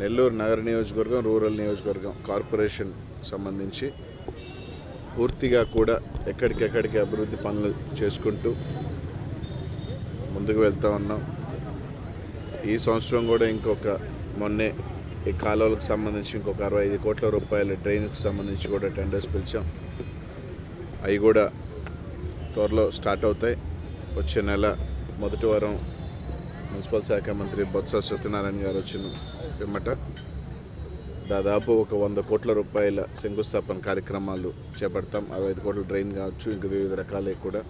నెల్లూరు నగర నియోజకవర్గం రూరల్ నియోజకవర్గం కార్పొరేషన్ సంబంధించి పూర్తిగా కూడా ఎక్కడికెక్కడికి అభివృద్ధి పనులు చేసుకుంటూ ముందుకు వెళ్తూ ఉన్నాం. ఈ సంవత్సరం కూడా ఇంకొక మొన్నే ఈ కాలువలకు సంబంధించి ఇంకొక అరవై ఐదు కోట్ల రూపాయల డ్రైన్కి సంబంధించి కూడా టెండర్స్ పిలిచాం. అవి కూడా త్వరలో స్టార్ట్ అవుతాయి. వచ్చే నెల మొదటి వారం మున్సిపల్ శాఖ మంత్రి బొత్స సత్యనారాయణ గారు వచ్చిన పిమ్మట దాదాపు ఒక వంద కోట్ల రూపాయల శంకుస్థాపన కార్యక్రమాలు చేపడతాం. అరవై ఐదు కోట్ల డ్రైన్ కావచ్చు ఇంకా వివిధ రకాలే కూడా.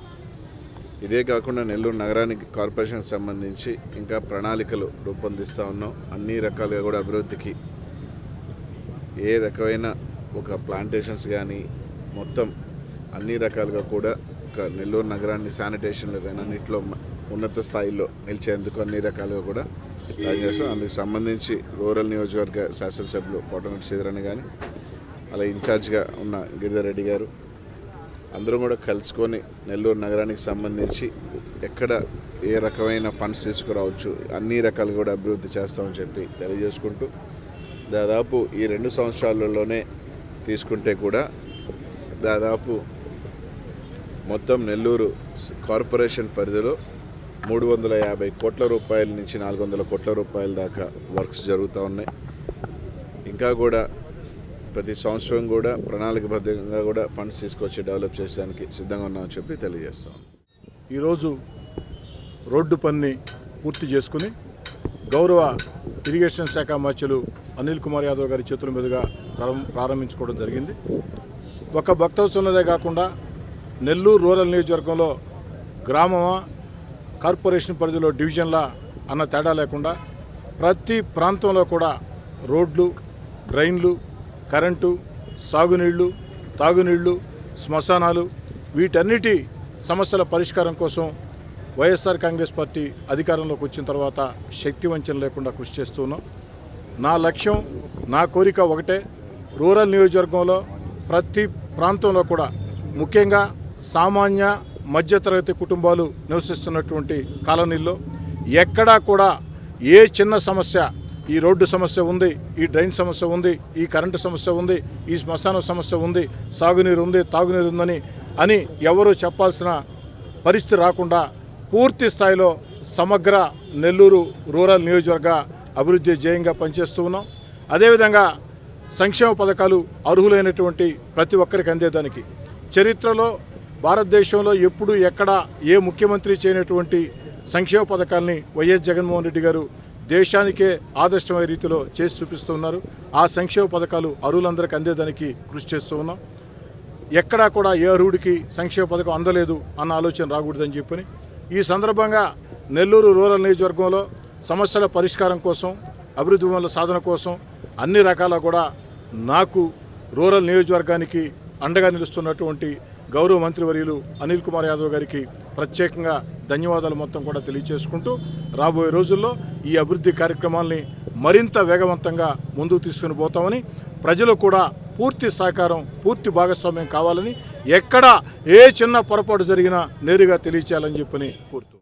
ఇదే కాకుండా నెల్లూరు నగరానికి కార్పొరేషన్కి సంబంధించి ఇంకా ప్రణాళికలు రూపొందిస్తూ ఉన్నాం. అన్ని రకాలుగా కూడా అభివృద్ధికి ఏ రకమైన ఒక ప్లాంటేషన్స్ కానీ మొత్తం అన్ని రకాలుగా కూడా నెల్లూరు నగరాన్ని శానిటేషన్లో కానీ అన్నింటిలో ఉన్నత స్థాయిలో నిలిచేందుకు అన్ని రకాలుగా కూడా ప్లాన్ చేస్తాం. అందుకు సంబంధించి రూరల్ నియోజకవర్గ శాసనసభ్యులు కోటమిటి శ్రీధరని కానీ అలా ఇన్ఛార్జ్గా ఉన్న గిరిధర్ రెడ్డి గారు అందరం కూడా కలుసుకొని నెల్లూరు నగరానికి సంబంధించి ఎక్కడ ఏ రకమైన ఫండ్స్ తీసుకురావచ్చు అన్ని రకాలు కూడా అభివృద్ధి చేస్తామని చెప్పి తెలియజేసుకుంటూ దాదాపు ఈ రెండు సంవత్సరాలలోనే తీసుకుంటే కూడా దాదాపు మొత్తం నెల్లూరు కార్పొరేషన్ పరిధిలో మూడు వందల యాభై కోట్ల రూపాయల నుంచి నాలుగు వందల కోట్ల రూపాయల దాకా వర్క్స్ జరుగుతూ ఉన్నాయి. ఇంకా కూడా ప్రతి సంవత్సరం కూడా ప్రణాళికబద్ధంగా కూడా ఫండ్స్ తీసుకొచ్చి డెవలప్ చేసేదానికి సిద్ధంగా ఉన్నామని చెప్పి తెలియజేస్తాం. ఈరోజు రోడ్డు పనిని పూర్తి చేసుకుని గౌరవ ఇరిగేషన్ శాఖ మధ్యలు అనిల్ కుమార్ యాదవ్ గారి చేతుల మీదుగా ప్రారంభించుకోవడం జరిగింది. ఒక భక్తోత్సవంలోనే కాకుండా నెల్లూరు రూరల్ నియోజకవర్గంలో గ్రామమా కార్పొరేషన్ పరిధిలో డివిజన్లా అన్న తేడా లేకుండా ప్రతి ప్రాంతంలో కూడా రోడ్లు డ్రైన్లు కరెంటు సాగునీళ్ళు తాగునీళ్ళు శ్మశానాలు వీటన్నిటి సమస్యల పరిష్కారం కోసం వైఎస్ఆర్ కాంగ్రెస్ పార్టీ అధికారంలోకి వచ్చిన తర్వాత శక్తి వంచన లేకుండా కృషి చేస్తున్నాం నా లక్ష్యం నా కోరిక ఒకటే రూరల్ నియోజకవర్గంలో ప్రతి ప్రాంతంలో కూడా ముఖ్యంగా సామాన్య మధ్యతరగతి కుటుంబాలు నివసిస్తున్నటువంటి కాలనీల్లో ఎక్కడా కూడా ఏ చిన్న సమస్య ఈ రోడ్డు సమస్య ఉంది ఈ డ్రైన్ సమస్య ఉంది ఈ కరెంటు సమస్య ఉంది ఈ శ్మశాన సమస్య ఉంది సాగునీరు ఉంది తాగునీరు ఉందని అని ఎవరు చెప్పాల్సిన పరిస్థితి రాకుండా పూర్తి స్థాయిలో సమగ్ర నెల్లూరు రూరల్ నియోజకవర్గ అభివృద్ధి జయంగా పనిచేస్తూ ఉన్నాం. అదేవిధంగా సంక్షేమ పథకాలు అర్హులైనటువంటి ప్రతి ఒక్కరికి అందేదానికి. చరిత్రలో భారతదేశంలో ఎప్పుడు ఎక్కడ ఏ ముఖ్యమంత్రి చేయనటువంటి సంక్షేమ పథకాల్ని వైఎస్ జగన్మోహన్ రెడ్డి గారు దేశానికే ఆదర్శమైన రీతిలో చేసి చూపిస్తున్నారు ఆ సంక్షేమ పథకాలు అరువులందరికీ అందేదానికి కృషి చేస్తూ ఉన్నాం. ఎక్కడా కూడా ఏ అర్హుడికి సంక్షేమ పథకం అందలేదు అన్న ఆలోచన రాకూడదని చెప్పని. ఈ సందర్భంగా నెల్లూరు రూరల్ నియోజకవర్గంలో సమస్యల పరిష్కారం కోసం అభివృద్ధి సాధన కోసం అన్ని రకాల కూడా నాకు రూరల్ నియోజకవర్గానికి అండగా నిలుస్తున్నటువంటి గౌరవ మంత్రివర్యులు అనిల్ కుమార్ యాదవ్ గారికి ప్రత్యేకంగా ధన్యవాదాలు మొత్తం కూడా తెలియజేసుకుంటూ రాబోయే రోజుల్లో ఈ అభివృద్ధి కార్యక్రమాల్ని మరింత వేగవంతంగా ముందుకు తీసుకుని పోతామని ప్రజలు కూడా పూర్తి సహకారం పూర్తి భాగస్వామ్యం కావాలని ఎక్కడ ఏ చిన్న పొరపాటు జరిగినా నేరుగా తెలియచేయాలని చెప్పని కోరుతూ